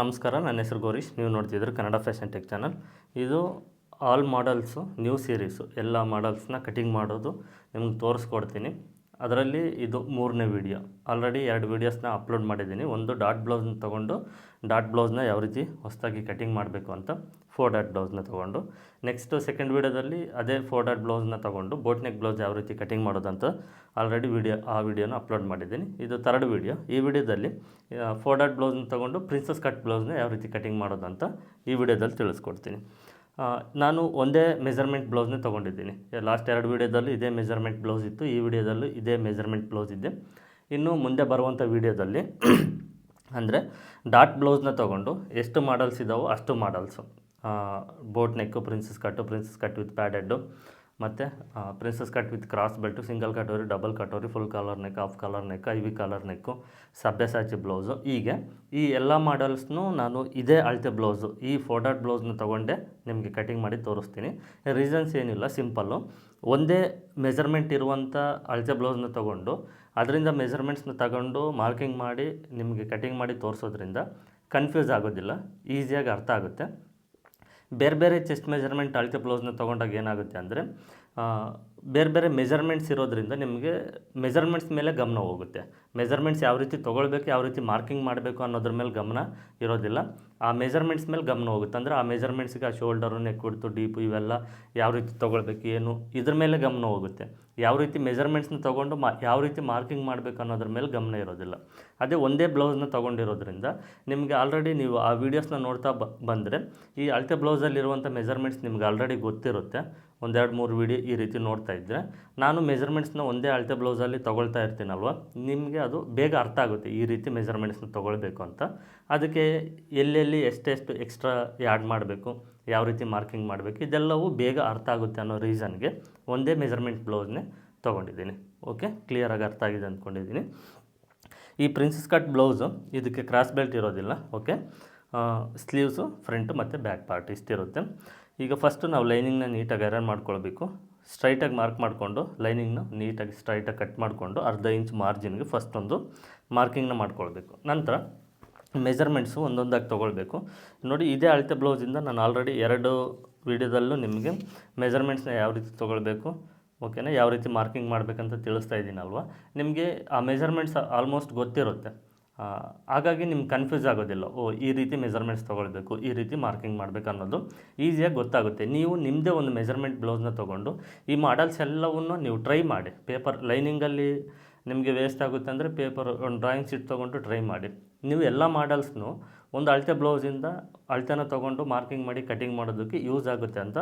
ನಮಸ್ಕಾರ, ನನ್ನ ಹೆಸರು ಗೌರೀಶ್. ನೀವು ನೋಡ್ತಿದ್ರು ಕನ್ನಡ ಫ್ಯಾಷನ್ ಟೆಕ್ ಚಾನಲ್. ಇದು ಆಲ್ ಮಾಡಲ್ಸು ನ್ಯೂ ಸೀರೀಸು ಎಲ್ಲ ಮಾಡಲ್ಸ್ನ ಕಟಿಂಗ್ ಮಾಡೋದು ನಿಮ್ಗೆ ತೋರಿಸ್ಕೊಡ್ತೀನಿ. ಅದರಲ್ಲಿ ಇದು ಮೂರನೇ ವಿಡಿಯೋ. ಆಲ್ರೆಡಿ ಎರಡು ವೀಡಿಯೋಸ್ನ ಅಪ್ಲೋಡ್ ಮಾಡಿದ್ದೀನಿ. ಒಂದು ಡಾಟ್ ಬ್ಲೌಸ್ನ ತೊಗೊಂಡು ಡಾಟ್ ಬ್ಲೌಸ್ನ ಯಾವ ರೀತಿ ಹೊಸದಾಗಿ ಕಟಿಂಗ್ ಮಾಡಬೇಕು ಅಂತ ಫೋರ್ ಡಾಟ್ ಬ್ಲೌಸ್ನ ತೊಗೊಂಡು. ನೆಕ್ಸ್ಟು ಸೆಕೆಂಡ್ ವೀಡಿಯೋದಲ್ಲಿ ಅದೇ ಫೋರ್ ಡಾಟ್ ಬ್ಲೌಸ್ನ ತೊಗೊಂಡು ಬೋಟ್ ನೆಕ್ ಬ್ಲೌಸ್ ಯಾವ ರೀತಿ ಕಟಿಂಗ್ ಮಾಡೋದಂತ ಆಲ್ರೆಡಿ ವೀಡಿಯೋ ಆ ವಿಡಿಯೋನ ಅಪ್ಲೋಡ್ ಮಾಡಿದ್ದೀನಿ. ಇದು ಥರ್ಡ್ ವೀಡಿಯೋ ಈ ವಿಡಿಯೋದಲ್ಲಿ ಫೋರ್ ಡಾಟ್ ಬ್ಲೌಸ್ನ ತೊಗೊಂಡು ಪ್ರಿನ್ಸಸ್ ಕಟ್ ಬ್ಲೌಸ್ನ ಯಾವ ರೀತಿ ಕಟಿಂಗ್ ಮಾಡೋದಂತ ಈ ವಿಡಿಯೋದಲ್ಲಿ ತಿಳಿಸ್ಕೊಡ್ತೀನಿ. ನಾನು ಒಂದೇ ಮೆಜರ್ಮೆಂಟ್ ಬ್ಲೌಸ್ನೇ ತೊಗೊಂಡಿದ್ದೀನಿ. ಲಾಸ್ಟ್ ಎರಡು ವೀಡಿಯೋದಲ್ಲೂ ಇದೇ ಮೆಜರ್ಮೆಂಟ್ ಬ್ಲೌಸ್ ಇತ್ತು, ಈ ವಿಡಿಯೋದಲ್ಲೂ ಇದೇ ಮೆಜರ್ಮೆಂಟ್ ಬ್ಲೌಸ್ ಇದೆ. ಇನ್ನು ಮುಂದೆ ಬರುವಂಥ ವೀಡಿಯೋದಲ್ಲಿ ಅಂದರೆ ಡಾಟ್ ಬ್ಲೌಸ್ನ ತೊಗೊಂಡು ಎಷ್ಟು ಮಾಡಲ್ಸ್ ಇದ್ದಾವೋ ಅಷ್ಟು models boat neck princess cut princess cut with padded ಮತ್ತು princess cut with cross belt single katori double katori full collar neck half collar neck ivy collar neck ಸಭ್ಯಸಾಚಿ blouse ಹೀಗೆ ಈ ಎಲ್ಲ ಮಾಡಲ್ಸ್ನೂ ನಾನು ಇದೇ ಅಳತೆ ಬ್ಲೌಸು ಈ ಫೋಡಾಟ್ ಬ್ಲೌಸ್ನ ತೊಗೊಂಡೆ ನಿಮಗೆ ಕಟಿಂಗ್ ಮಾಡಿ ತೋರಿಸ್ತೀನಿ. ರೀಸನ್ಸ್ ಏನಿಲ್ಲ ಸಿಂಪಲ್ಲು ಒಂದೇ ಮೆಜರ್ಮೆಂಟ್ ಇರುವಂಥ ಅಳತೆ ಬ್ಲೌಸ್ನ ತೊಗೊಂಡು, ಅದರಿಂದ ಮೆಜರ್ಮೆಂಟ್ಸ್ನ ತಗೊಂಡು ಮಾರ್ಕಿಂಗ್ ಮಾಡಿ ನಿಮಗೆ ಕಟಿಂಗ್ ಮಾಡಿ ತೋರಿಸೋದ್ರಿಂದ ಕನ್ಫ್ಯೂಸ್ ಆಗೋದಿಲ್ಲ ಈಸಿಯಾಗಿ ಅರ್ಥ ಆಗುತ್ತೆ. ಬೇರೆ ಬೇರೆ ಚೆಸ್ಟ್ ಮೆಜರ್ಮೆಂಟ್ ಅಳತೆ ಬ್ಲೌಸ್ನ ತೊಗೊಂಡಾಗ ಏನಾಗುತ್ತೆ ಅಂದರೆ ಬೇರೆ ಬೇರೆ ಮೆಜರ್ಮೆಂಟ್ಸ್ ಇರೋದ್ರಿಂದ ನಿಮಗೆ ಮೆಜರ್ಮೆಂಟ್ಸ್ ಮೇಲೆ ಗಮನ ಹೋಗುತ್ತೆ. ಮೆಜರ್ಮೆಂಟ್ಸ್ ಯಾವ ರೀತಿ ತೊಗೊಳ್ಬೇಕು, ಯಾವ ರೀತಿ ಮಾರ್ಕಿಂಗ್ ಮಾಡಬೇಕು ಅನ್ನೋದ್ರ ಮೇಲೆ ಗಮನ ಇರೋದಿಲ್ಲ. ಆ ಮೆಜರ್ಮೆಂಟ್ಸ್ ಮೇಲೆ ಗಮನ ಹೋಗುತ್ತೆ. ಅಂದರೆ ಆ ಮೆಜರ್ಮೆಂಟ್ಸ್ಗೆ ಆ ಶೋಲ್ಡರು ನೆಕ್ ಡೀಪು ಇವೆಲ್ಲ ಯಾವ ರೀತಿ ತೊಗೊಳ್ಬೇಕು, ಏನು, ಇದ್ರ ಮೇಲೆ ಗಮನ ಹೋಗುತ್ತೆ. ಯಾವ ರೀತಿ ಮೆಜರ್ಮೆಂಟ್ಸ್ನ ತೊಗೊಂಡು ಮಾ, ಯಾವ ರೀತಿ ಮಾರ್ಕಿಂಗ್ ಮಾಡಬೇಕು ಅನ್ನೋದ್ರ ಮೇಲೆ ಗಮನ ಇರೋದಿಲ್ಲ. ಅದೇ ಒಂದೇ ಬ್ಲೌಸ್ನ ತೊಗೊಂಡಿರೋದ್ರಿಂದ ನಿಮಗೆ ಆಲ್ರೆಡಿ ನೀವು ಆ ವೀಡಿಯೋಸ್ನ ನೋಡ್ತಾ ಬಂದರೆ ಈ ಅಳತೆ ಬ್ಲೌಸಲ್ಲಿರುವಂಥ ಮೆಜರ್ಮೆಂಟ್ಸ್ ನಿಮ್ಗೆ ಆಲ್ರೆಡಿ ಗೊತ್ತಿರುತ್ತೆ. ಒಂದೆರಡು ಮೂರು ವೀಡಿಯೋ ಈ ರೀತಿ ನೋಡ್ತಾ ಇದ್ದರೆ ನಾನು ಮೆಜರ್ಮೆಂಟ್ಸ್ನ ಒಂದೇ ಅಳತೆ ಬ್ಲೌಸಲ್ಲಿ ತೊಗೊಳ್ತಾ ಇರ್ತೀನಲ್ವ? ನಿಮಗೆ ಅದು ಬೇಗ ಅರ್ಥ ಆಗುತ್ತೆ ಈ ರೀತಿ ಮೆಜರ್ಮೆಂಟ್ಸ್ನ ತೊಗೊಳ್ಬೇಕು ಅಂತ. ಅದಕ್ಕೆ ಎಲ್ಲೆಲ್ಲಿ ಎಷ್ಟೆಷ್ಟು ಎಕ್ಸ್ಟ್ರಾ ಆ್ಯಡ್ ಮಾಡಬೇಕು, ಯಾವ ರೀತಿ ಮಾರ್ಕಿಂಗ್ ಮಾಡಬೇಕು, ಇದೆಲ್ಲವೂ ಬೇಗ ಅರ್ಥ ಆಗುತ್ತೆ ಅನ್ನೋ ರೀಸನ್ಗೆ ಒಂದೇ ಮೆಜರ್ಮೆಂಟ್ ಬ್ಲೌಸ್ನೇ ತೊಗೊಂಡಿದ್ದೀನಿ. ಓಕೆ? ಕ್ಲಿಯರಾಗಿ ಅರ್ಥ ಆಗಿದೆ ಅಂದ್ಕೊಂಡಿದ್ದೀನಿ. ಈ ಪ್ರಿನ್ಸಸ್ ಕಟ್ ಬ್ಲೌಸು ಇದಕ್ಕೆ ಕ್ರಾಸ್ ಬೆಲ್ಟ್ ಇರೋದಿಲ್ಲ, ಓಕೆ? ಸ್ಲೀವ್ಸು ಫ್ರಂಟು ಮತ್ತು ಬ್ಯಾಕ್ ಪಾರ್ಟ್ ಇಷ್ಟಿರುತ್ತೆ. ಈಗ ಫಸ್ಟು ನಾವು ಲೈನಿಂಗ್ನ ನೀಟಾಗಿ ಐರನ್ ಮಾಡ್ಕೊಳ್ಬೇಕು. ಸ್ಟ್ರೈಟಾಗಿ ಮಾರ್ಕ್ ಮಾಡಿಕೊಂಡು ಲೈನಿಂಗ್ನ ನೀಟಾಗಿ ಸ್ಟ್ರೈಟಾಗಿ ಕಟ್ ಮಾಡಿಕೊಂಡು ಅರ್ಧ ಇಂಚ್ ಮಾರ್ಜಿನ್ಗೆ ಫಸ್ಟ್ ಒಂದು ಮಾರ್ಕಿಂಗ್ನ ಮಾಡ್ಕೊಳ್ಬೇಕು. ನಂತರ ಮೆಜರ್ಮೆಂಟ್ಸು ಒಂದೊಂದಾಗಿ ತೊಗೊಳ್ಬೇಕು. ನೋಡಿ ಇದೇ ಅಳತೆ ಬ್ಲೌಸಿಂದ ನಾನು ಆಲ್ರೆಡಿ ಎರಡು ವಿಡಿಯೋದಲ್ಲೂ ನಿಮಗೆ ಮೆಜರ್ಮೆಂಟ್ಸ್ನ ಯಾವ ರೀತಿ ತೊಗೊಳ್ಬೇಕು ಓಕೆನಾ ಯಾವ ರೀತಿ ಮಾರ್ಕಿಂಗ್ ಮಾಡಬೇಕಂತ ತಿಳಿಸ್ತಾ ಇದ್ದೀನಲ್ವ? ನಿಮಗೆ ಆ ಮೆಜರ್ಮೆಂಟ್ಸ್ ಆಲ್ಮೋಸ್ಟ್ ಗೊತ್ತಿರುತ್ತೆ. ಹಾಗಾಗಿ ನಿಮ್ಗೆ ಕನ್ಫ್ಯೂಸ್ ಆಗೋದಿಲ್ಲ. ಓ, ಈ ರೀತಿ ಮೆಜರ್ಮೆಂಟ್ಸ್ ತೊಗೊಳ್ಬೇಕು, ಈ ರೀತಿ ಮಾರ್ಕಿಂಗ್ ಮಾಡಬೇಕು ಅನ್ನೋದು ಈಸಿಯಾಗಿ ಗೊತ್ತಾಗುತ್ತೆ. ನೀವು ನಿಮ್ಮದೇ ಒಂದು ಮೆಜರ್ಮೆಂಟ್ ಬ್ಲೌಸ್ನ ತೊಗೊಂಡು ಈ ಮಾಡಲ್ಸ್ ಎಲ್ಲವನ್ನು ನೀವು ಟ್ರೈ ಮಾಡಿ. ಪೇಪರ್ ಲೈನಿಂಗಲ್ಲಿ ನಿಮಗೆ ವೇಸ್ಟ್ ಆಗುತ್ತೆ ಅಂದರೆ ಪೇಪರ್ ಒಂದು ಡ್ರಾಯಿಂಗ್ ಶೀಟ್ ತೊಗೊಂಡು ಟ್ರೈ ಮಾಡಿ. ನೀವು ಎಲ್ಲ ಮಾಡಲ್ಸ್ನು ಒಂದು ಅಳತೆ ಬ್ಲೌಸಿಂದ ಅಳತೆನ ತೊಗೊಂಡು ಮಾರ್ಕಿಂಗ್ ಮಾಡಿ ಕಟಿಂಗ್ ಮಾಡೋದಕ್ಕೆ ಯೂಸ್ ಆಗುತ್ತೆ ಅಂತ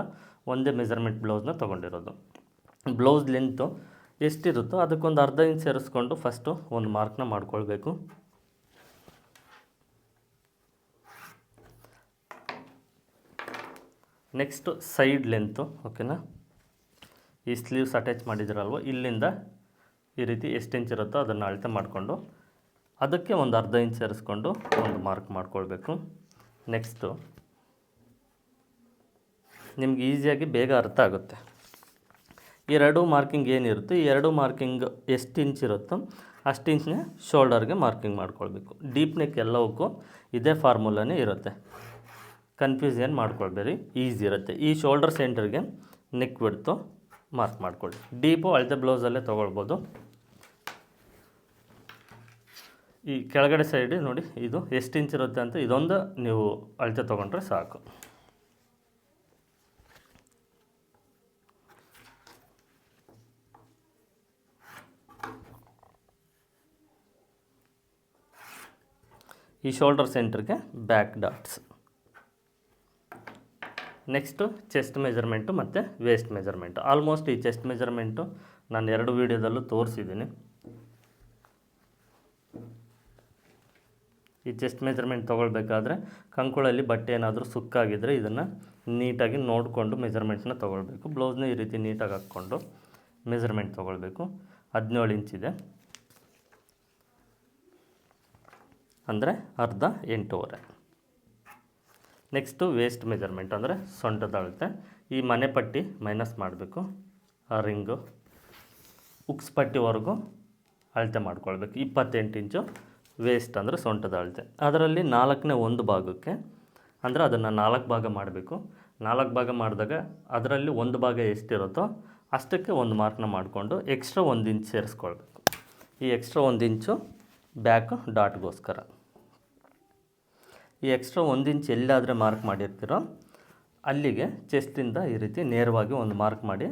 ಒಂದೇ ಮೆಜರ್ಮೆಂಟ್ ಬ್ಲೌಸ್ನ ತೊಗೊಂಡಿರೋದು. ಬ್ಲೌಸ್ ಲೆಂತು ಎಷ್ಟಿರುತ್ತೋ ಅದಕ್ಕೊಂದು ಅರ್ಧ ಇಂಚ್ ಸೇರಿಸ್ಕೊಂಡು ಫಸ್ಟು ಒಂದು ಮಾರ್ಕ್ನ ಮಾಡ್ಕೊಳ್ಬೇಕು. ನೆಕ್ಸ್ಟು ಸೈಡ್ ಲೆಂತು ಓಕೆನಾ ಈ ಸ್ಲೀವ್ಸ್ ಅಟ್ಯಾಚ್ ಮಾಡಿದಿರಲ್ವ ಇಲ್ಲಿಂದ ಈ ರೀತಿ ಎಷ್ಟು ಇಂಚ್ ಇರುತ್ತೋ ಅದನ್ನು ಅಳತೆ ಮಾಡಿಕೊಂಡು ಅದಕ್ಕೆ ಒಂದು ಅರ್ಧ ಇಂಚ್ ಸೇರಿಸ್ಕೊಂಡು ಒಂದು ಮಾರ್ಕ್ ಮಾಡ್ಕೊಳ್ಬೇಕು. ನೆಕ್ಸ್ಟು ನಿಮ್ಗೆ ಈಸಿಯಾಗಿ ಬೇಗ ಅರ್ಥ ಆಗುತ್ತೆ. ಎರಡು ಮಾರ್ಕಿಂಗ್ ಏನಿರುತ್ತೆ, ಈ ಎರಡು ಮಾರ್ಕಿಂಗ್ ಎಷ್ಟು ಇಂಚ್ ಇರುತ್ತೋ ಅಷ್ಟು ಇಂಚ್ನೇ ಶೋಲ್ಡರ್ಗೆ ಮಾರ್ಕಿಂಗ್ ಮಾಡ್ಕೊಳ್ಬೇಕು. ಡೀಪ್ ನೆಕ್ ಎಲ್ಲವಕ್ಕೂ ಇದೇ ಫಾರ್ಮುಲಾನೇ ಇರುತ್ತೆ. ಕನ್ಫ್ಯೂಸ್ ಏನು ಮಾಡ್ಕೊಳ್ಬೇಡಿ. ಈಸಿ ಇರುತ್ತೆ. ಈ ಶೋಲ್ಡರ್ ಸೆಂಟರ್ಗೆ ನೆಕ್ ಬಿಡ್ತು ಮಾರ್ಕ್ ಮಾಡ್ಕೊಳ್ಳಿ. ಡೀಪು ಅಳತೆ ಬ್ಲೌಸಲ್ಲೇ ತೊಗೊಳ್ಬೋದು. ಈ ಕೆಳಗಡೆ ಸೈಡ್ ನೋಡಿ, ಇದು ಎಷ್ಟು ಇಂಚ್ ಇರುತ್ತೆ ಅಂತ ಇದೊಂದು ನೀವು ಅಳತೆ ತೊಗೊಂಡ್ರೆ ಸಾಕು. ಈ ಶೋಲ್ಡರ್ ಸೆಂಟರ್ಗೆ back dots next chest measurement ಮತ್ತು ವೇಸ್ಟ್ ಮೆಜರ್ಮೆಂಟು. ಆಲ್ಮೋಸ್ಟ್ ಈ ಚೆಸ್ಟ್ ಮೆಜರ್ಮೆಂಟು ನಾನು ಎರಡು ವೀಡಿಯೋದಲ್ಲೂ ತೋರಿಸಿದ್ದೀನಿ. ಈ ಚೆಸ್ಟ್ ಮೆಜರ್ಮೆಂಟ್ ತೊಗೊಳ್ಬೇಕಾದ್ರೆ ಕಂಕುಳಲ್ಲಿ ಬಟ್ಟೆ ಏನಾದರೂ ಸುಕ್ಕಾಗಿದ್ದರೆ ಇದನ್ನು ನೀಟಾಗಿ ನೋಡಿಕೊಂಡು ಮೆಜರ್ಮೆಂಟ್ನ ತೊಗೊಳ್ಬೇಕು. ಬ್ಲೌಸ್ನ ಈ ರೀತಿ ನೀಟಾಗಿ ಹಾಕ್ಕೊಂಡು ಮೆಜರ್ಮೆಂಟ್ ತೊಗೊಳ್ಬೇಕು. ಹದಿನೇಳು ಇಂಚಿದೆ ಅಂದರೆ ಅರ್ಧ ಎಂಟೂವರೆ. ನೆಕ್ಸ್ಟು ವೇಸ್ಟ್ ಮೆಜರ್ಮೆಂಟ್ ಅಂದರೆ ಸೊಂಟದ ಅಳತೆ. ಈ ಮನೆ ಪಟ್ಟಿ ಮೈನಸ್ ಮಾಡಬೇಕು. ಆ ರಿಂಗು ಉಕ್ಸ್ ಪಟ್ಟಿವರೆಗೂ ಅಳತೆ ಮಾಡ್ಕೊಳ್ಬೇಕು. ಇಪ್ಪತ್ತೆಂಟು ಇಂಚು ವೇಸ್ಟ್ ಅಂದರೆ ಸೊಂಟದ ಅಳತೆ. ಅದರಲ್ಲಿ ನಾಲ್ಕನೇ ಒಂದು ಭಾಗಕ್ಕೆ ಅಂದರೆ ಅದನ್ನು ನಾಲ್ಕು ಭಾಗ ಮಾಡಬೇಕು. ನಾಲ್ಕು ಭಾಗ ಮಾಡಿದಾಗ ಅದರಲ್ಲಿ ಒಂದು ಭಾಗ ಎಷ್ಟಿರುತ್ತೋ ಅಷ್ಟಕ್ಕೆ ಒಂದು ಮಾರ್ಕ್ನ ಮಾಡಿಕೊಂಡು ಎಕ್ಸ್ಟ್ರಾ ಒಂದು ಇಂಚ್ ಸೇರಿಸ್ಕೊಳ್ಬೇಕು. ಈ ಎಕ್ಸ್ಟ್ರಾ ಒಂದು ಇಂಚು ಬ್ಯಾಕ್ ಡಾಟ್ಗೋಸ್ಕರ ಈ ಎಕ್ಸ್ಟ್ರಾ ಒಂದು ಇಂಚ್ ಎಲ್ಲಾದರೆ ಮಾರ್ಕ್ ಮಾಡಿರ್ತೀರೋ ಅಲ್ಲಿಗೆ ಚೆಸ್ಟಿಂದ ಈ ರೀತಿ ನೇರವಾಗಿ ಒಂದು ಮಾರ್ಕ್ ಮಾಡಿ,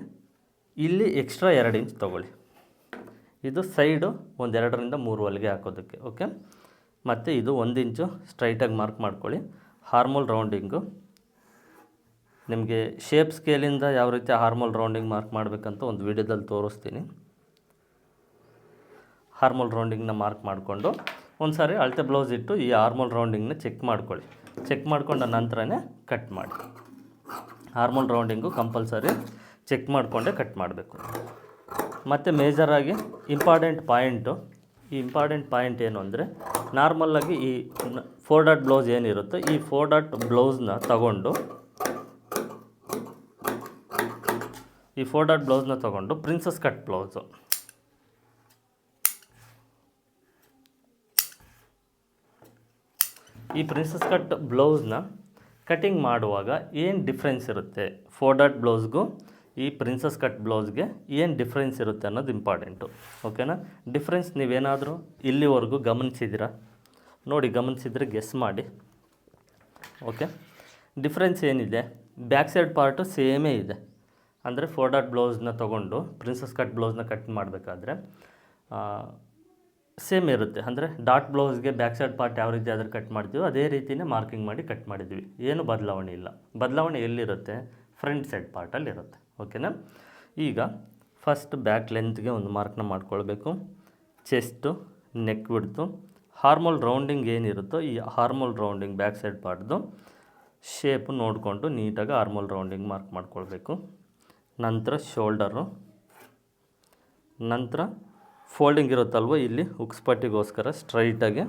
ಇಲ್ಲಿ ಎಕ್ಸ್ಟ್ರಾ ಎರಡು ಇಂಚ್ ತೊಗೊಳ್ಳಿ. ಇದು ಸೈಡು ಒಂದು ಎರಡರಿಂದ ಮೂರು ಹೊಲಿಗೆ ಹಾಕೋದಕ್ಕೆ ಓಕೆ ಮತ್ತು ಇದು ಒಂದು ಇಂಚು ಸ್ಟ್ರೈಟಾಗಿ ಮಾರ್ಕ್ ಮಾಡ್ಕೊಳ್ಳಿ. ಹಾರ್ಮೋಲ್ ರೌಂಡಿಂಗು ನಿಮಗೆ ಶೇಪ್ ಸ್ಕೇಲಿಂದ ಯಾವ ರೀತಿ ಹಾರ್ಮೋಲ್ ರೌಂಡಿಂಗ್ ಮಾರ್ಕ್ ಮಾಡಬೇಕಂತ ಒಂದು ವಿಡಿಯೋದಲ್ಲಿ ತೋರಿಸ್ತೀನಿ. ಹಾರ್ಮೋಲ್ ರೌಂಡಿಂಗ್ನ ಮಾರ್ಕ್ ಮಾಡಿಕೊಂಡು ಒಂದು ಸಾರಿ ಅಳತೆ ಬ್ಲೌಸ್ ಇಟ್ಟು ಈ ಆರ್ಮೋಲ್ ರೌಂಡಿಂಗ್ನ ಚೆಕ್ ಮಾಡ್ಕೊಳ್ಳಿ. ಚೆಕ್ ಮಾಡ್ಕೊಂಡ ನಂತರನೇ ಕಟ್ ಮಾಡಿ. ಹಾರ್ಮೋಲ್ ರೌಂಡಿಂಗು ಕಂಪಲ್ಸರಿ ಚೆಕ್ ಮಾಡಿಕೊಂಡೇ ಕಟ್ ಮಾಡಬೇಕು. ಮತ್ತು ಮೇಜರಾಗಿ ಇಂಪಾರ್ಟೆಂಟ್ ಪಾಯಿಂಟು ಈ ಇಂಪಾರ್ಟೆಂಟ್ ಪಾಯಿಂಟ್ ಏನು ಅಂದರೆ ನಾರ್ಮಲ್ಲಾಗಿ ಈ ಫೋರ್ ಡಾಟ್ ಬ್ಲೌಸ್ ಏನಿರುತ್ತೋ ಈ ಫೋರ್ ಡಾಟ್ ಬ್ಲೌಸ್ನ ತಗೊಂಡು, ಈ ಫೋರ್ ಡಾಟ್ ಬ್ಲೌಸ್ನ ತಗೊಂಡು ಪ್ರಿನ್ಸಸ್ ಕಟ್ ಬ್ಲೌಸು ಈ ಪ್ರಿನ್ಸಸ್ ಕಟ್ ಬ್ಲೌಸ್ನ ಕಟಿಂಗ್ ಮಾಡುವಾಗ ಏನು ಡಿಫ್ರೆನ್ಸ್ ಇರುತ್ತೆ? ಫೋರ್ ಡಾಟ್ ಬ್ಲೌಸ್ಗೂ ಈ ಪ್ರಿನ್ಸಸ್ ಕಟ್ ಬ್ಲೌಸ್ಗೆ ಏನು ಡಿಫ್ರೆನ್ಸ್ ಇರುತ್ತೆ ಅನ್ನೋದು ಇಂಪಾರ್ಟೆಂಟು ಓಕೆನಾ ಡಿಫ್ರೆನ್ಸ್ ನೀವೇನಾದರೂ ಇಲ್ಲಿವರೆಗೂ ಗಮನಿಸಿದ್ದೀರಾ? ನೋಡಿ, ಗಮನಿಸಿದರೆ ಗೆಸ್ ಮಾಡಿ. ಓಕೆ ಡಿಫ್ರೆನ್ಸ್ ಏನಿದೆ? ಬ್ಯಾಕ್ ಸೈಡ್ ಪಾರ್ಟು ಸೇಮೇ ಇದೆ. ಅಂದರೆ ಫೋರ್ ಡಾಟ್ ಬ್ಲೌಸ್ನ ತೊಗೊಂಡು ಪ್ರಿನ್ಸಸ್ ಕಟ್ ಬ್ಲೌಸ್ನ ಕಟ್ ಮಾಡಬೇಕಾದ್ರೆ ಸೇಮ್ ಇರುತ್ತೆ. ಅಂದರೆ ಡಾಟ್ ಬ್ಲೌಸ್ಗೆ ಬ್ಯಾಕ್ ಸೈಡ್ ಪಾರ್ಟ್ ಯಾವ ರೀತಿ ಆದರೆ ಕಟ್ ಮಾಡ್ತೀವೋ ಅದೇ ರೀತಿಯೇ ಮಾರ್ಕಿಂಗ್ ಮಾಡಿ ಕಟ್ ಮಾಡಿದ್ವಿ. ಏನು ಬದಲಾವಣೆ ಇಲ್ಲ. ಬದಲಾವಣೆ ಎಲ್ಲಿರುತ್ತೆ? ಫ್ರಂಟ್ ಸೈಡ್ ಪಾರ್ಟಲ್ಲಿ ಇರುತ್ತೆ. ಓಕೆನಾ? ಈಗ ಫಸ್ಟ್ ಬ್ಯಾಕ್ ಲೆಂತ್ಗೆ ಒಂದು ಮಾರ್ಕ್ನ ಮಾಡ್ಕೊಳ್ಬೇಕು. ಚೆಸ್ಟು ನೆಕ್ ಬಿಡ್ತು ಹಾರ್ಮೋಲ್ ರೌಂಡಿಂಗ್ ಏನಿರುತ್ತೋ ಈ ಹಾರ್ಮೋಲ್ ರೌಂಡಿಂಗ್ ಬ್ಯಾಕ್ ಸೈಡ್ ಪಾರ್ಟ್ದು ಶೇಪು ನೋಡಿಕೊಂಡು ನೀಟಾಗಿ ಹಾರ್ಮೋಲ್ ರೌಂಡಿಂಗ್ ಮಾರ್ಕ್ ಮಾಡ್ಕೊಳ್ಬೇಕು. ನಂತರ ಶೋಲ್ಡರು ನಂತರ ಫೋಲ್ಡಿಂಗ್ ಇರುತ್ತಲ್ವ ಇಲ್ಲಿ ಉಕ್ಸ್ಪಟ್ಟಿಗೋಸ್ಕರ ಸ್ಟ್ರೈಟಾಗಿ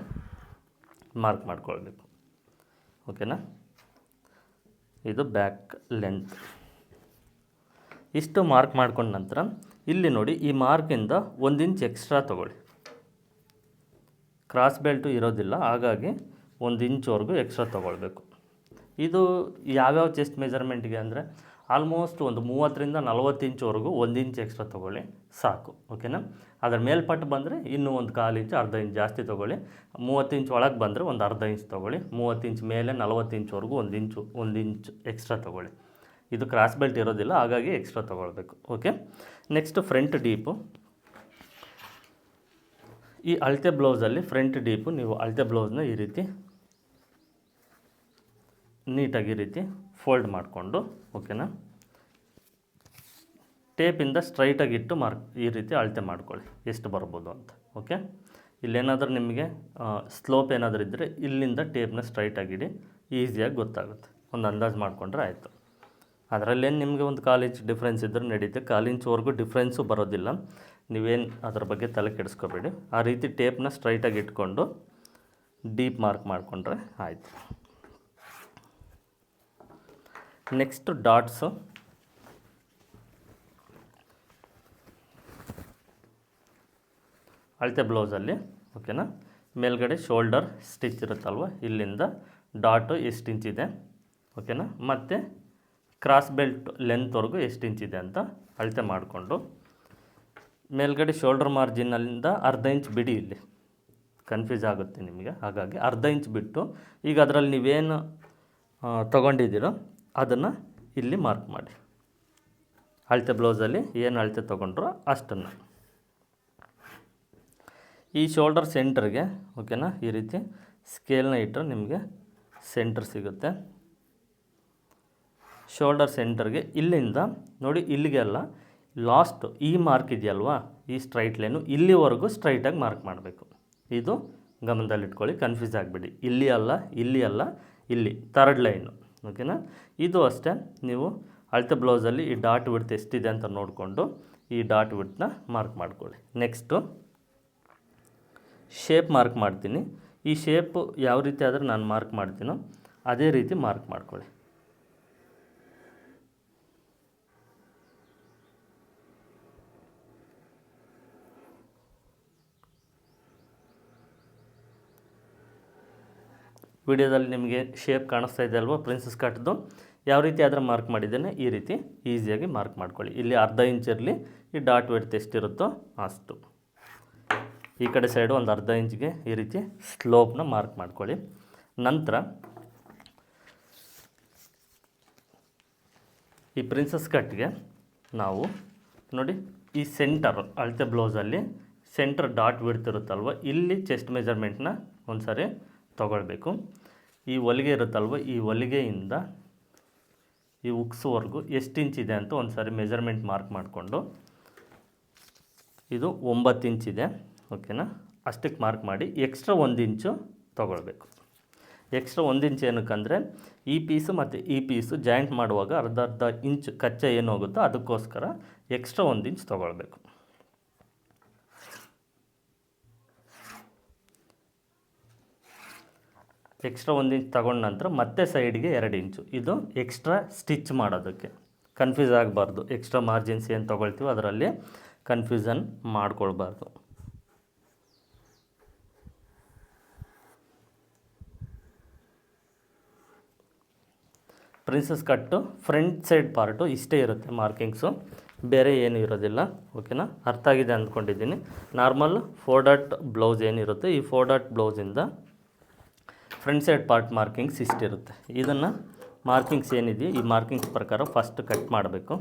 ಮಾರ್ಕ್ ಮಾಡ್ಕೊಳ್ಬೇಕು. ಓಕೆನಾ ಇದು ಬ್ಯಾಕ್ ಲೆಂತ್ ಇಷ್ಟು ಮಾರ್ಕ್ ಮಾಡ್ಕೊಂಡ ನಂತರ ಇಲ್ಲಿ ನೋಡಿ ಈ ಮಾರ್ಕಿಂದ ಒಂದು ಇಂಚ್ ಎಕ್ಸ್ಟ್ರಾ ತೊಗೊಳ್ಳಿ. ಕ್ರಾಸ್ ಬೆಲ್ಟು ಇರೋದಿಲ್ಲ, ಹಾಗಾಗಿ ಒಂದು ಇಂಚ್ವರೆಗೂ ಎಕ್ಸ್ಟ್ರಾ ತೊಗೊಳ್ಬೇಕು. ಇದು ಯಾವ್ಯಾವ ಚೆಸ್ಟ್ ಮೆಜರ್ಮೆಂಟ್ಗೆ ಅಂದರೆ ಆಲ್ಮೋಸ್ಟ್ ಒಂದು ಮೂವತ್ತರಿಂದ ನಲವತ್ತು ಇಂಚ್ವರೆಗೂ ಒಂದು ಇಂಚ್ ಎಕ್ಸ್ಟ್ರಾ ತೊಗೊಳ್ಳಿ. ಸಾಕು ಓಕೆನಾ ಅದರ ಮೇಲ್ಪಟ್ಟು ಬಂದರೆ ಇನ್ನೂ ಒಂದು ಕಾಲು ಇಂಚು ಅರ್ಧ ಇಂಚ್ ಜಾಸ್ತಿ ತೊಗೊಳ್ಳಿ. ಮೂವತ್ತು ಇಂಚ್ ಒಳಗೆ ಬಂದರೆ ಒಂದು ಅರ್ಧ ಇಂಚ್ ತೊಗೊಳ್ಳಿ. ಮೂವತ್ತು ಇಂಚ್ ಮೇಲೆ ನಲವತ್ತು ಇಂಚ್ವರೆಗೂ ಒಂದು ಇಂಚು ಒಂದು ಇಂಚ್ ಎಕ್ಸ್ಟ್ರಾ ತೊಗೊಳ್ಳಿ. ಇದು ಕ್ರಾಸ್ ಬೆಲ್ಟ್ ಇರೋದಿಲ್ಲ, ಹಾಗಾಗಿ ಎಕ್ಸ್ಟ್ರಾ ತೊಗೊಳ್ಬೇಕು ಓಕೆ ನೆಕ್ಸ್ಟ್ ಫ್ರಂಟ್ ಡೀಪು ಈ ಅಳತೆ ಬ್ಲೌಸಲ್ಲಿ ಫ್ರಂಟ್ ಡೀಪು ನೀವು ಅಳತೆ ಬ್ಲೌಸ್ನ ಈ ರೀತಿ ನೀಟಾಗಿ ರೀತಿ ಫೋಲ್ಡ್ ಮಾಡಿಕೊಂಡು ಓಕೆನಾ ಟೇಪಿಂದ ಸ್ಟ್ರೈಟಾಗಿ ಇಟ್ಟು ಮಾರ್ಕ್ ಈ ರೀತಿ ಅಳತೆ ಮಾಡ್ಕೊಳ್ಳಿ. ಎಷ್ಟು ಬರ್ಬೋದು ಅಂತ, ಓಕೆ? ಇಲ್ಲೇನಾದರೂ ನಿಮಗೆ ಸ್ಲೋಪ್ ಏನಾದರೂ ಇದ್ದರೆ ಇಲ್ಲಿಂದ ಟೇಪ್ನ ಸ್ಟ್ರೈಟಾಗಿಡಿ ಈಸಿಯಾಗಿ ಗೊತ್ತಾಗುತ್ತೆ. ಒಂದು ಅಂದಾಜು ಮಾಡಿಕೊಂಡ್ರೆ ಆಯಿತು. ಅದರಲ್ಲೇನು ನಿಮಗೆ ಒಂದು ಕಾಲು ಇಂಚ್ ಡಿಫ್ರೆನ್ಸ್ ಇದ್ದರೆ ನಡೀತೆ. ಕಾಲು ಇಂಚ್ವರೆಗೂ ಡಿಫ್ರೆನ್ಸು ಬರೋದಿಲ್ಲ. ನೀವೇನು ಅದ್ರ ಬಗ್ಗೆ ತಲೆ ಕೆಡಿಸ್ಕೋಬೇಡಿ. ಆ ರೀತಿ ಟೇಪ್ನ ಸ್ಟ್ರೈಟಾಗಿ ಇಟ್ಕೊಂಡು ಡೀಪ್ ಮಾರ್ಕ್ ಮಾಡಿಕೊಂಡ್ರೆ ಆಯಿತು. Next dots. ಅಳತೆ ಬ್ಲೌಸಲ್ಲಿ ಓಕೆನಾ ಮೇಲ್ಗಡೆ ಶೋಲ್ಡರ್ ಸ್ಟಿಚ್ ಇರುತ್ತಲ್ವ? ಇಲ್ಲಿಂದ ಡಾಟು ಎಷ್ಟು ಇಂಚಿದೆ ಓಕೆನಾ ಮತ್ತು ಕ್ರಾಸ್ ಬೆಲ್ಟ್ ಲೆಂತ್ವರೆಗೂ ಎಷ್ಟು ಇಂಚಿದೆ ಅಂತ ಅಳತೆ ಮಾಡಿಕೊಂಡು, ಮೇಲ್ಗಡೆ ಶೋಲ್ಡರ್ ಮಾರ್ಜಿನಲ್ಲಿಂದ ಅರ್ಧ ಇಂಚ್ ಬಿಡಿ ಇಲ್ಲಿ. ಕನ್ಫ್ಯೂಸ್ ಆಗುತ್ತೆ ನಿಮಗೆ, ಹಾಗಾಗಿ ಅರ್ಧ ಇಂಚ್ ಬಿಟ್ಟು, ಈಗ ಅದರಲ್ಲಿ ನೀವೇನು ತೊಗೊಂಡಿದ್ದೀರೋ ಅದನ್ನು ಇಲ್ಲಿ ಮಾರ್ಕ್ ಮಾಡಿ. ಅಳತೆ ಬ್ಲೌಸಲ್ಲಿ ಏನು ಅಳತೆ ತೊಗೊಂಡ್ರೋ ಅಷ್ಟನ್ನು. ಈ ಶೋಲ್ಡರ್ ಸೆಂಟ್ರಿಗೆ ಓಕೆನಾ ಈ ರೀತಿ ಸ್ಕೇಲ್ನ ಇಟ್ಟರೆ ನಿಮಗೆ ಸೆಂಟರ್ ಸಿಗುತ್ತೆ. ಶೋಲ್ಡರ್ ಸೆಂಟರ್ಗೆ ಇಲ್ಲಿಂದ, ನೋಡಿ ಇಲ್ಲಿಗೆ ಅಲ್ಲ ಲಾಸ್ಟ್ ಈ ಮಾರ್ಕ್ ಇದೆಯಲ್ವಾ? ಈ ಸ್ಟ್ರೈಟ್ ಲೈನು ಇಲ್ಲಿವರೆಗೂ ಸ್ಟ್ರೈಟಾಗಿ ಮಾರ್ಕ್ ಮಾಡಬೇಕು. ಇದು ಗಮನದಲ್ಲಿಟ್ಕೊಳ್ಳಿ ಕನ್ಫ್ಯೂಸ್ ಆಗಿಬಿಡಿ. ಇಲ್ಲಿ ಅಲ್ಲ ಇಲ್ಲಿ ಅಲ್ಲ, ಇಲ್ಲಿ ಥರ್ಡ್ ಲೈನು ಓಕೆನಾ ಇದು ಅಷ್ಟೇ, ನೀವು ಅಳತೆ ಬ್ಲೌಸಲ್ಲಿ ಈ ಡಾಟ್ ವಿಡ್ತ್ ಎಷ್ಟಿದೆ ಅಂತ ನೋಡಿಕೊಂಡು ಈ ಡಾಟ್ ವಿಡ್ತನ್ನ ಮಾರ್ಕ್ ಮಾಡ್ಕೊಳ್ಳಿ. ನೆಕ್ಸ್ಟು ಶೇಪ್ ಮಾರ್ಕ್ ಮಾಡ್ತೀನಿ. ಈ ಶೇಪ್ ಯಾವ ರೀತಿ ಆದರೆ ನಾನು ಮಾರ್ಕ್ ಮಾಡ್ತೀನೋ ಅದೇ ರೀತಿ ಮಾರ್ಕ್ ಮಾಡ್ಕೊಳ್ಳಿ. ವಿಡಿಯೋದಲ್ಲಿ ನಿಮಗೆ ಶೇಪ್ ಕಾಣಿಸ್ತಾ ಇದೆ ಅಲ್ವಾ? ಪ್ರಿನ್ಸಸ್ ಕಟ್ದು ಯಾವ ರೀತಿ ಆದರೆ ಮಾರ್ಕ್ ಮಾಡಿದ್ದೇನೆ, ಈ ರೀತಿ ಈಸಿಯಾಗಿ ಮಾರ್ಕ್ ಮಾಡ್ಕೊಳ್ಳಿ. ಇಲ್ಲಿ ಅರ್ಧ ಇಂಚ್ ಇರಲಿ, ಈ ಡಾಟ್ ವೆಡ್ತ್ ಎಷ್ಟಿರುತ್ತೋ ಅಷ್ಟು. ಈ ಕಡೆ ಸೈಡು ಒಂದು ಅರ್ಧ ಇಂಚ್ಗೆ ಈ ರೀತಿ ಸ್ಲೋಪ್ನ ಮಾರ್ಕ್ ಮಾಡ್ಕೊಳ್ಳಿ. ನಂತರ ಈ ಪ್ರಿನ್ಸಸ್ ಕಟ್ಗೆ ನಾವು ನೋಡಿ ಈ ಸೆಂಟರ್ ಅಳತೆ ಬ್ಲೌಸಲ್ಲಿ ಸೆಂಟರ್ ಡಾಟ್ ಬಿಡ್ತಿರುತ್ತಲ್ವ ಇಲ್ಲಿ ಚೆಸ್ಟ್ ಮೆಜರ್ಮೆಂಟ್ನ ಒಂದು ಸಾರಿ ತೊಗೊಳ್ಬೇಕು. ಈ ಹೊಲಿಗೆ ಇರುತ್ತಲ್ವ? ಈ ಹೊಲಿಗೆಯಿಂದ ಈ ಉಕ್ಸ್ವರೆಗೂ ಎಷ್ಟು ಇಂಚ್ ಇದೆ ಅಂತ ಒಂದು ಸಾರಿ ಮೆಜರ್ಮೆಂಟ್ ಮಾರ್ಕ್ ಮಾಡಿಕೊಂಡು ಇದು ಒಂಬತ್ತು ಇಂಚಿದೆ ಓಕೆನಾ? ಅಷ್ಟಕ್ಕೆ ಮಾರ್ಕ್ ಮಾಡಿ ಎಕ್ಸ್ಟ್ರಾ ಒಂದು ಇಂಚು ತೊಗೊಳ್ಬೇಕು. ಎಕ್ಸ್ಟ್ರಾ ಒಂದು ಇಂಚು ಏನಕ್ಕಂದರೆ ಈ ಪೀಸು ಮತ್ತು ಈ ಪೀಸು ಜಾಯಿಂಟ್ ಮಾಡುವಾಗ ಅರ್ಧ ಅರ್ಧ ಇಂಚ್ ಕಚ್ಚೆ ಏನು ಹೋಗುತ್ತೋ ಅದಕ್ಕೋಸ್ಕರ ಎಕ್ಸ್ಟ್ರಾ ಒಂದು ಇಂಚ್ ತೊಗೊಳ್ಬೇಕು. ಎಕ್ಸ್ಟ್ರಾ ಒಂದು ಇಂಚ್ ತಗೊಂಡ ನಂತರ ಮತ್ತೆ ಸೈಡ್ಗೆ ಎರಡು ಇಂಚು ಇದು ಎಕ್ಸ್ಟ್ರಾ ಸ್ಟಿಚ್ ಮಾಡೋದಕ್ಕೆ. ಕನ್ಫ್ಯೂಸ್ ಆಗಬಾರ್ದು. ಎಕ್ಸ್ಟ್ರಾ ಮಾರ್ಜಿನ್ಸ್ ಏನು ತೊಗೊಳ್ತೀವೋ ಅದರಲ್ಲಿ confusion ಮಾಡ್ಕೊಳ್ಬಾರ್ದು. Princess cut, front side part ಇಷ್ಟೇ ಇರುತ್ತೆ ಮಾರ್ಕಿಂಗ್ಸು. ಬೇರೆ ಏನೂ ಇರೋದಿಲ್ಲ, ಓಕೆನಾ? ಅರ್ಥ ಆಗಿದೆ ಅಂದ್ಕೊಂಡಿದ್ದೀನಿ. ನಾರ್ಮಲ್ ಫೋರ್ ಡಾಟ್ ಬ್ಲೌಸ್ ಏನಿರುತ್ತೆ, ಈ ಫೋರ್ ಡಾಟ್ ಬ್ಲೌಸಿಂದ ಫ್ರಂಟ್ ಸೈಡ್ ಪಾರ್ಟ್ ಮಾರ್ಕಿಂಗ್ಸ್ ಇಷ್ಟಿರುತ್ತೆ. ಇದನ್ನು ಮಾರ್ಕಿಂಗ್ಸ್ ಏನಿದೆಯೋ, ಈ ಮಾರ್ಕಿಂಗ್ಸ್ ಪ್ರಕಾರ ಫಸ್ಟ್ ಕಟ್ ಮಾಡಬೇಕು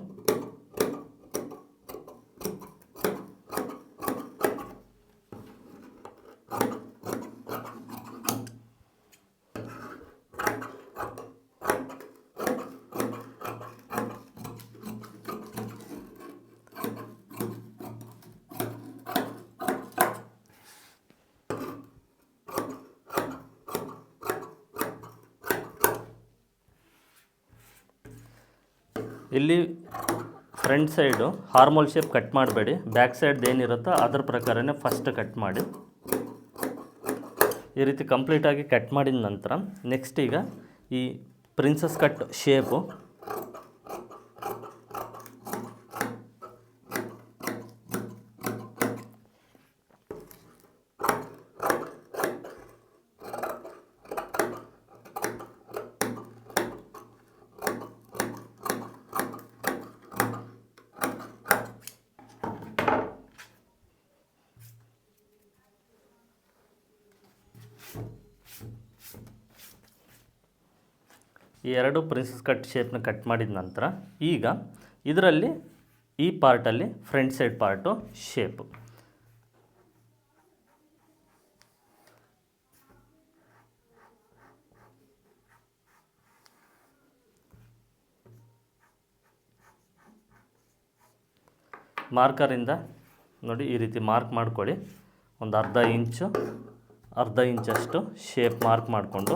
ಇಲ್ಲಿ front side armhole shape cut ಮಾಡಬೇಡಿ. ಬ್ಯಾಕ್ ಸೈಡ್ ಏನಿರುತ್ತೋ ಅದರ ಪ್ರಕಾರನೇ ಫಸ್ಟ್ ಕಟ್ ಮಾಡಿ. ಈ ರೀತಿ ಕಂಪ್ಲೀಟಾಗಿ ಕಟ್ ಮಾಡಿದ ನಂತರ ನೆಕ್ಸ್ಟ್ ಈಗ ಈ ಪ್ರಿನ್ಸಸ್ ಕಟ್ ಶೇಪು ಈ ಎರಡು ಪ್ರಿನ್ಸಸ್ ಕಟ್ ಶೇಪ್ನ ಕಟ್ ಮಾಡಿದ ನಂತರ ಈಗ ಇದರಲ್ಲಿ ಈ ಪಾರ್ಟಲ್ಲಿ ಫ್ರಂಟ್ ಸೈಡ್ ಪಾರ್ಟು ಶೇಪು ಮಾರ್ಕರಿಂದ ನೋಡಿ ಈ ರೀತಿ ಮಾರ್ಕ್ ಮಾಡ್ಕೊಳ್ಳಿ. ಒಂದು ಅರ್ಧ ಇಂಚು ಅರ್ಧ ಇಂಚಷ್ಟು ಶೇಪ್ ಮಾರ್ಕ್ ಮಾಡಿಕೊಂಡು.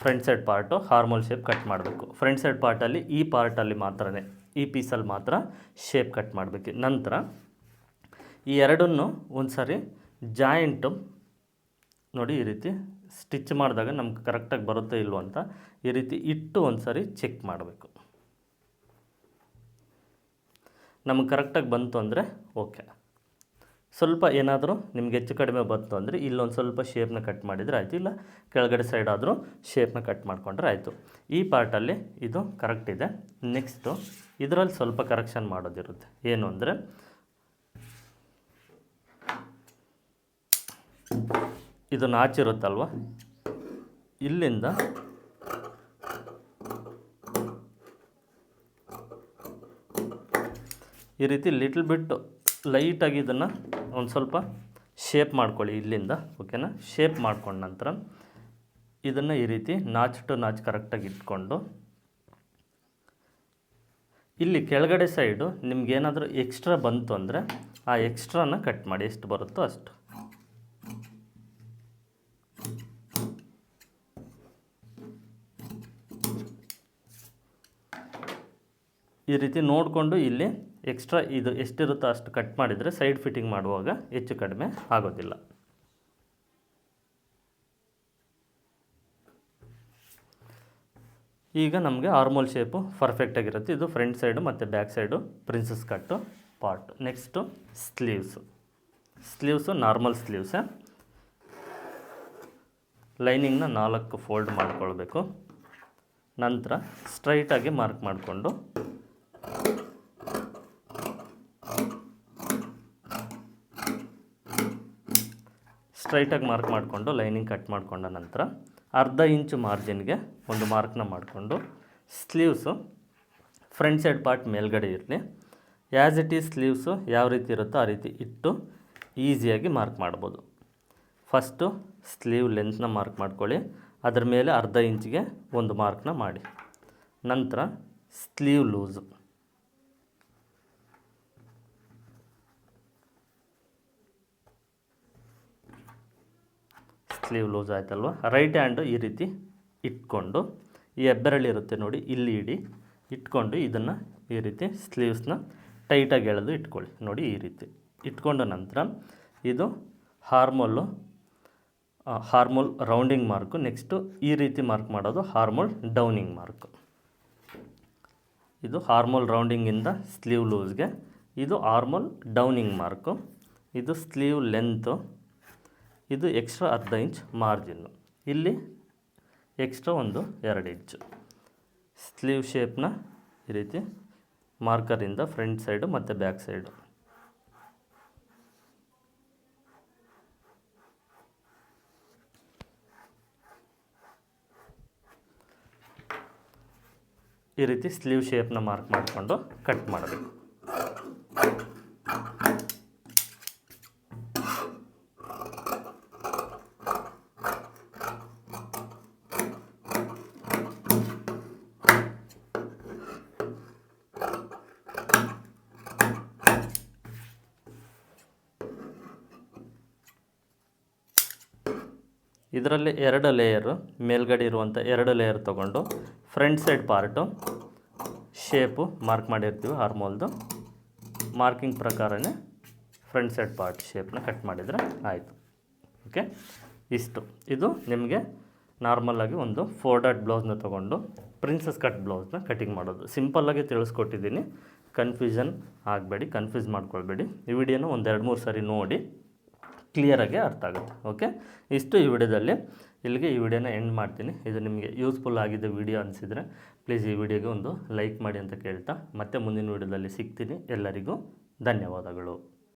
Front side part armhole shape cut ಮಾಡಬೇಕು. ಫ್ರಂಟ್ ಸೈಡ್ ಪಾರ್ಟಲ್ಲಿ ಈ ಪಾರ್ಟಲ್ಲಿ ಮಾತ್ರನೇ, ಈ ಪೀಸಲ್ಲಿ ಮಾತ್ರ ಶೇಪ್ ಕಟ್ ಮಾಡಬೇಕು. ನಂತರ, ಈ ಎರಡನ್ನು ಒಂದು ಸಾರಿ ಜಾಯಿಂಟು ನೋಡಿ ಈ ರೀತಿ ಸ್ಟಿಚ್ ಮಾಡಿದಾಗ ನಮ್ಗೆ ಕರೆಕ್ಟಾಗಿ ಬರುತ್ತೆ ಇಲ್ವೋ ಅಂತ ಈ ರೀತಿ ಇಟ್ಟು ಒಂದು ಸಾರಿ ಚೆಕ್ ಮಾಡಬೇಕು. ನಮಗೆ ಕರೆಕ್ಟಾಗಿ ಬಂತು ಅಂದರೆ ಓಕೆ. ಸ್ವಲ್ಪ ಏನಾದರೂ ನಿಮ್ಗೆ ಹೆಚ್ಚು ಕಡಿಮೆ ಬಂತು ಅಂದರೆ ಇಲ್ಲೊಂದು ಸ್ವಲ್ಪ ಶೇಪ್ನ ಕಟ್ ಮಾಡಿದರೆ ಆಯಿತು, ಇಲ್ಲ ಕೆಳಗಡೆ ಸೈಡ್ ಆದರೂ ಶೇಪ್ನ ಕಟ್ ಮಾಡಿಕೊಂಡ್ರೆ ಆಯಿತು. ಈ ಪಾರ್ಟಲ್ಲಿ ಇದು ಕರೆಕ್ಟ್ ಇದೆ. ನೆಕ್ಸ್ಟು ಇದರಲ್ಲಿ ಸ್ವಲ್ಪ ಕರೆಕ್ಷನ್ ಮಾಡೋದಿರುತ್ತೆ. ಏನು ಅಂದರೆ ಇದು ನಾಚಿರುತ್ತಲ್ವ ಇಲ್ಲಿಂದ ಈ ರೀತಿ ಲಿಟ್ಲ್ ಬಿಟ್ಟು ಲೈಟಾಗಿ ಇದನ್ನು ಒಂದು ಸ್ವಲ್ಪ ಶೇಪ್ ಮಾಡ್ಕೊಳ್ಳಿ ಇಲ್ಲಿಂದ ಓಕೆನಾ ಶೇಪ್ ಮಾಡ್ಕೊಂಡ ನಂತರ ಇದನ್ನು ಈ ರೀತಿ ನಾಚ್ ಟು ನಾಚ್ ಕರೆಕ್ಟಾಗಿ ಇಟ್ಕೊಂಡು ಇಲ್ಲಿ ಕೆಳಗಡೆ ಸೈಡು ನಿಮಗೇನಾದರೂ ಎಕ್ಸ್ಟ್ರಾ ಬಂತು ಅಂದರೆ ಆ ಎಕ್ಸ್ಟ್ರಾನ ಕಟ್ ಮಾಡಿ, ಎಷ್ಟು ಬರುತ್ತೋ ಅಷ್ಟು. ಈ ರೀತಿ ನೋಡಿಕೊಂಡು ಇಲ್ಲಿ ಎಕ್ಸ್ಟ್ರಾ ಇದು ಎಷ್ಟಿರುತ್ತೋ ಅಷ್ಟು ಕಟ್ ಮಾಡಿದರೆ ಸೈಡ್ ಫಿಟ್ಟಿಂಗ್ ಮಾಡುವಾಗ ಹೆಚ್ಚು ಕಡಿಮೆ ಆಗೋದಿಲ್ಲ. ಈಗ ನಮಗೆ ಆರ್ಮೋಲ್ ಶೇಪು ಪರ್ಫೆಕ್ಟಾಗಿರುತ್ತೆ ಇದು ಫ್ರಂಟ್ ಸೈಡು ಮತ್ತು back side princess cut part next sleeves sleeves normal ಸ್ಲೀವ್ಸೇ ಲೈನಿಂಗ್ನ ನಾಲ್ಕು ಫೋಲ್ಡ್ ಮಾಡಿಕೊಳ್ಬೇಕು. ನಂತರ ಸ್ಟ್ರೈಟಾಗಿ ಮಾರ್ಕ್ ಮಾಡಿಕೊಂಡು ಸ್ಟ್ರೈಟಾಗಿ ಮಾರ್ಕ್ ಮಾಡಿಕೊಂಡು ಲೈನಿಂಗ್ ಕಟ್ ಮಾಡಿಕೊಂಡ ನಂತರ ಅರ್ಧ ಇಂಚು ಮಾರ್ಜಿನ್ಗೆ ಒಂದು ಮಾರ್ಕ್ನ ಮಾಡಿಕೊಂಡು ಸ್ಲೀವ್ಸು ಫ್ರಂಟ್ ಸೈಡ್ ಪಾರ್ಟ್ ಮೇಲ್ಗಡೆ ಇರಲಿ. ಆ್ಯಸ್ ಇಟ್ ಈಸ್ ಸ್ಲೀವ್ಸು ಯಾವ ರೀತಿ ಇರುತ್ತೋ ಆ ರೀತಿ ಇಟ್ಟು ಈಸಿಯಾಗಿ ಮಾರ್ಕ್ ಮಾಡ್ಬೋದು. ಫಸ್ಟು ಸ್ಲೀವ್ ಲೆಂತ್ನ ಮಾರ್ಕ್ ಮಾಡ್ಕೊಳ್ಳಿ. ಅದರ ಮೇಲೆ ಅರ್ಧ ಇಂಚಿಗೆ ಒಂದು ಮಾರ್ಕ್ನ ಮಾಡಿ. ನಂತರ ಸ್ಲೀವ್ ಲೂಸು ಸ್ಲೀವ್ ಲೂಸ್ ಆಯ್ತಲ್ವ? ರೈಟ್ ಹ್ಯಾಂಡು ಈ ರೀತಿ ಇಟ್ಕೊಂಡು, ಈ ಹೆಬ್ಬೆರಳಿರುತ್ತೆ ನೋಡಿ, ಇಲ್ಲಿ ಇಡಿ. ಇಟ್ಕೊಂಡು ಇದನ್ನು ಈ ರೀತಿ ಸ್ಲೀವ್ಸ್ನ ಟೈಟಾಗಿ ಎಳೆದು ಇಟ್ಕೊಳ್ಳಿ. ನೋಡಿ ಈ ರೀತಿ. ಇಟ್ಕೊಂಡ ನಂತರ ಇದು armhole armhole rounding mark next ಈ ರೀತಿ ಮಾರ್ಕ್ ಮಾಡೋದು ಹಾರ್ಮೋಲ್ ಡೌನಿಂಗ್ ಮಾರ್ಕು ಇದು ಹಾರ್ಮೋಲ್ ರೌಂಡಿಂಗಿಂದ ಸ್ಲೀವ್ ಲೂಸ್ಗೆ ಇದು ಹಾರ್ಮೋಲ್ ಡೌನಿಂಗ್ ಮಾರ್ಕು ಇದು ಸ್ಲೀವ್ ಲೆಂತು ಇದು ಎಕ್ಸ್ಟ್ರಾ ಅರ್ಧ ಇಂಚ್ ಮಾರ್ಜಿನ್ನು ಇಲ್ಲಿ ಎಕ್ಸ್ಟ್ರಾ ಒಂದು ಎರಡು ಇಂಚು ಸ್ಲೀವ್ ಶೇಪ್ನ ಈ ರೀತಿ ಮಾರ್ಕರಿಂದ ಫ್ರಂಟ್ ಸೈಡು ಮತ್ತು ಬ್ಯಾಕ್ ಸೈಡು ಈ ರೀತಿ ಸ್ಲೀವ್ ಶೇಪ್ನ ಮಾರ್ಕ್ ಮಾಡಿಕೊಂಡು ಕಟ್ ಮಾಡಬೇಕು. ಇದರಲ್ಲಿ ಎರಡು ಲೇಯರು ಮೇಲ್ಗಡೆ ಇರುವಂಥ ಎರಡು ಲೇಯರ್ ತೊಗೊಂಡು front side part shape mark ಮಾಡಿರ್ತೀವಿ ಹಾರ್ಮೋಲ್ದು ಮಾರ್ಕಿಂಗ್ ಪ್ರಕಾರನೇ ಫ್ರಂಟ್ ಸೈಡ್ ಪಾರ್ಟ್ ಶೇಪ್ನ ಕಟ್ ಮಾಡಿದರೆ ಆಯಿತು. ಓಕೆ ಇಷ್ಟು. ಇದು ನಿಮಗೆ ನಾರ್ಮಲಾಗಿ ಒಂದು ಫೋರ್ ಡಾಟ್ ಬ್ಲೌಸ್ನ ತೊಗೊಂಡು ಪ್ರಿನ್ಸಸ್ ಕಟ್ ಬ್ಲೌಸ್ನ ಕಟಿಂಗ್ ಮಾಡೋದು. ಸಿಂಪಲ್ಲಾಗಿ ತಿಳಿಸ್ಕೊಟ್ಟಿದ್ದೀನಿ. ಕನ್ಫ್ಯೂಷನ್ ಆಗಬೇಡಿ ಕನ್ಫ್ಯೂಸ್ ಮಾಡ್ಕೊಳ್ಬೇಡಿ. ಈ ವಿಡಿಯೋನ ಒಂದು ಎರಡು ಮೂರು ಸಾರಿ ನೋಡಿ. ಕ್ಲಿಯರಾಗಿ ಅರ್ಥ ಆಗುತ್ತೆ. ಓಕೆ ಇಷ್ಟು ಈ ವಿಡಿಯೋದಲ್ಲಿ. ಇಲ್ಲಿಗೆ ಈ ವಿಡಿಯೋನ ಎಂಡ್ ಮಾಡ್ತೀನಿ. ಇದು ನಿಮಗೆ ಯೂಸ್ಫುಲ್ ಆಗಿದೆ ವಿಡಿಯೋ ಅನಿಸಿದರೆ ಪ್ಲೀಸ್ ಈ ವಿಡಿಯೋಗೆ ಒಂದು ಲೈಕ್ ಮಾಡಿ ಅಂತ ಕೇಳ್ತಾ. ಮತ್ತೆ ಮುಂದಿನ ವಿಡಿಯೋದಲ್ಲಿ ಸಿಗ್ತೀನಿ. ಎಲ್ಲರಿಗೂ ಧನ್ಯವಾದಗಳು.